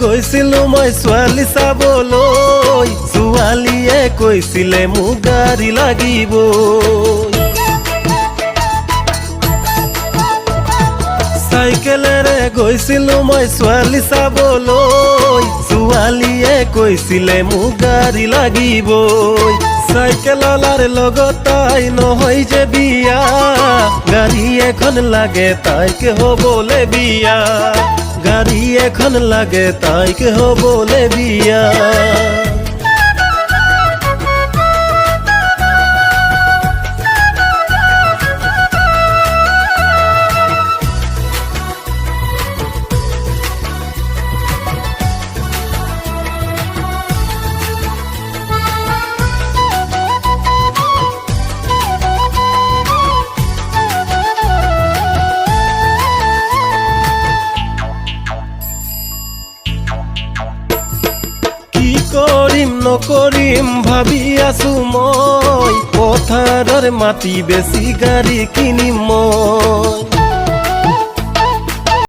গৈছিলো মই ছোৱালী চাবলৈ। ছোৱালীয়ে কৈছিলে মোক গাড়ী লাগিব চাইকেলেৰে গৈছিলো, মই ছোৱালী চাবলৈ। ছোৱালীয়ে কৈছিলে মোক গাড়ী লাগিবই। চাইকেলাৰ লগত তাই নহয় যে বিয়া। গাড়ী এখন লাগে, তাইকে হ'বলে বিয়া। এখন লাগে তাইকে হ'বলে বিয়া। কি কৰিম নকৰিম ভাবি আছো মই। পথাৰৰ মাটি বেছি গাড়ী কিনিম মই।